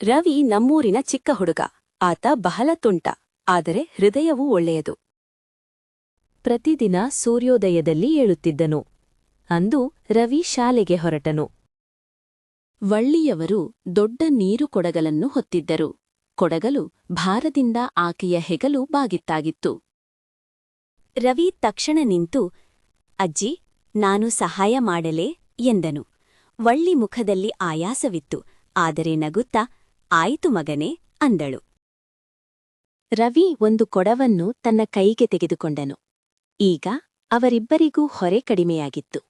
ರವಿ ನಮ್ಮೂರಿನ ಚಿಕ್ಕ ಹುಡುಗ. ಆತ ಬಹಳ ತುಂಟ, ಆದರೆ ಹೃದಯವೂ ಒಳ್ಳೆಯದು. ಪ್ರತಿದಿನ ಸೂರ್ಯೋದಯದಲ್ಲಿ ಏಳುತ್ತಿದ್ದನು. ಅಂದು ರವಿ ಶಾಲೆಗೆ ಹೊರಟನು. ವಳ್ಳಿಯವರು ದೊಡ್ಡ ನೀರು ಕೊಡಗಲನ್ನು ಹೊತ್ತಿದ್ದರು. ಕೊಡಗಲು ಭಾರದಿಂದ ಆಕೆಯ ಹೆಗಲು ಬಾಗಿತ್ತಾಗಿತ್ತು. ರವಿ ತಕ್ಷಣ ನಿಂತು, ಅಜ್ಜಿ, ನಾನು ಸಹಾಯ ಮಾಡಲೇ, ಎಂದನು. ವಳ್ಳಿ ಮುಖದಲ್ಲಿ ಆಯಾಸವಿತ್ತು, ಆದರೆ ನಗುತ್ತಾ ಆಯಿತು ಮಗನೇ, ಅಂದಳು. ರವಿ ಒಂದು ಕೊಡವನ್ನು ತನ್ನ ಕೈಗೆ ತೆಗೆದುಕೊಂಡನು. ಈಗ ಅವರಿಬ್ಬರಿಗೂ ಹೊರೆ ಕಡಿಮೆಯಾಗಿತ್ತು.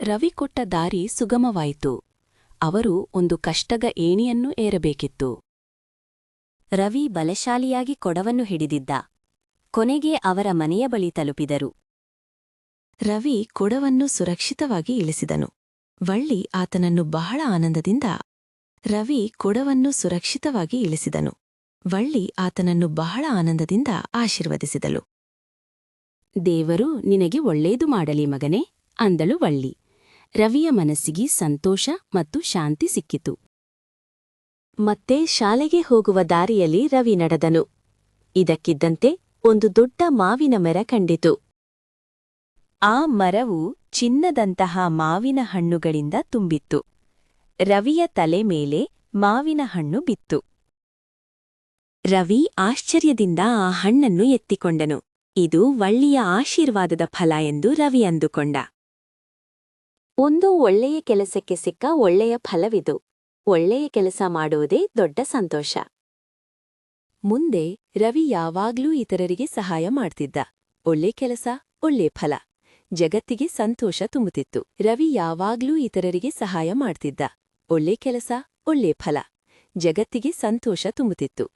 ರವಿ ಕೊಟ್ಟ ದಾರಿ ಸುಗಮವಾಯಿತು. ಅವರು ಒಂದು ಕಷ್ಟಗ ಏಣಿಯನ್ನು ಏರಬೇಕಿತ್ತು. ರವಿ ಬಲಶಾಲಿಯಾಗಿ ಕೊಡವನ್ನು ಹಿಡಿದಿದ್ದ. ಕೊನೆಗೆ ಅವರ ಮನೆಯ ಬಳಿ ತಲುಪಿದರು. ರವಿ ಕೊಡವನ್ನು ಸುರಕ್ಷಿತವಾಗಿ ಇಳಿಸಿದನು. ವಳ್ಳಿ ಆತನನ್ನು ಬಹಳ ಆನಂದದಿಂದ ರವಿ ಕೊಡವನ್ನು ಸುರಕ್ಷಿತವಾಗಿ ಇಳಿಸಿದನು. ವಳ್ಳಿ ಆತನನ್ನು ಬಹಳ ಆನಂದದಿಂದ ಆಶೀರ್ವದಿಸಿದಳು. ದೇವರು ನಿನಗೆ ಒಳ್ಳೇದು ಮಾಡಲಿ ಮಗನೇ, ಅಂದಳು ವಳ್ಳಿ. ರವಿಯ ಮನಸ್ಸಿಗೆ ಸಂತೋಷ ಮತ್ತು ಶಾಂತಿ ಸಿಕ್ಕಿತು. ಮತ್ತೆ ಶಾಲೆಗೆ ಹೋಗುವ ದಾರಿಯಲ್ಲಿ ರವಿ ನಡೆದನು. ಇದಕ್ಕಿದ್ದಂತೆ ಒಂದು ದೊಡ್ಡ ಮಾವಿನ ಮರ ಕಂಡಿತು. ಆ ಮರವು ಚಿನ್ನದಂತಹ ಮಾವಿನ ಹಣ್ಣುಗಳಿಂದ ತುಂಬಿತ್ತು. ರವಿಯ ತಲೆ ಮೇಲೆ ಮಾವಿನ ಹಣ್ಣು ಬಿತ್ತು. ರವಿ ಆಶ್ಚರ್ಯದಿಂದ ಆ ಹಣ್ಣನ್ನು ಎತ್ತಿಕೊಂಡನು. ಇದು ವಳ್ಳಿಯ ಆಶೀರ್ವಾದದ ಫಲ ಎಂದು ರವಿ ಅಂದುಕೊಂಡ. ಒಂದು ಒಳ್ಳೆಯ ಕೆಲಸಕ್ಕೆ ಸಿಕ್ಕ ಒಳ್ಳೆಯ ಫಲವಿದು. ಒಳ್ಳೆಯ ಕೆಲಸ ಮಾಡುವುದೇ ದೊಡ್ಡ ಸಂತೋಷ. ಮುಂದೆ ರವಿ ಯಾವಾಗ್ಲೂ ಇತರರಿಗೆ ಸಹಾಯ ಮಾಡ್ತಿದ್ದ. ಒಳ್ಳೆ ಕೆಲಸ, ಒಳ್ಳೆ ಫಲ. ಜಗತ್ತಿಗೆ ಸಂತೋಷ ತುಂಬುತ್ತಿತ್ತು. ರವಿ ಯಾವಾಗ್ಲೂ ಇತರರಿಗೆ ಸಹಾಯ ಮಾಡ್ತಿದ್ದ. ಒಳ್ಳೆ ಕೆಲಸ ಒಳ್ಳೆ ಫಲ. ಜಗತ್ತಿಗೆ ಸಂತೋಷ ತುಂಬುತ್ತಿತ್ತು.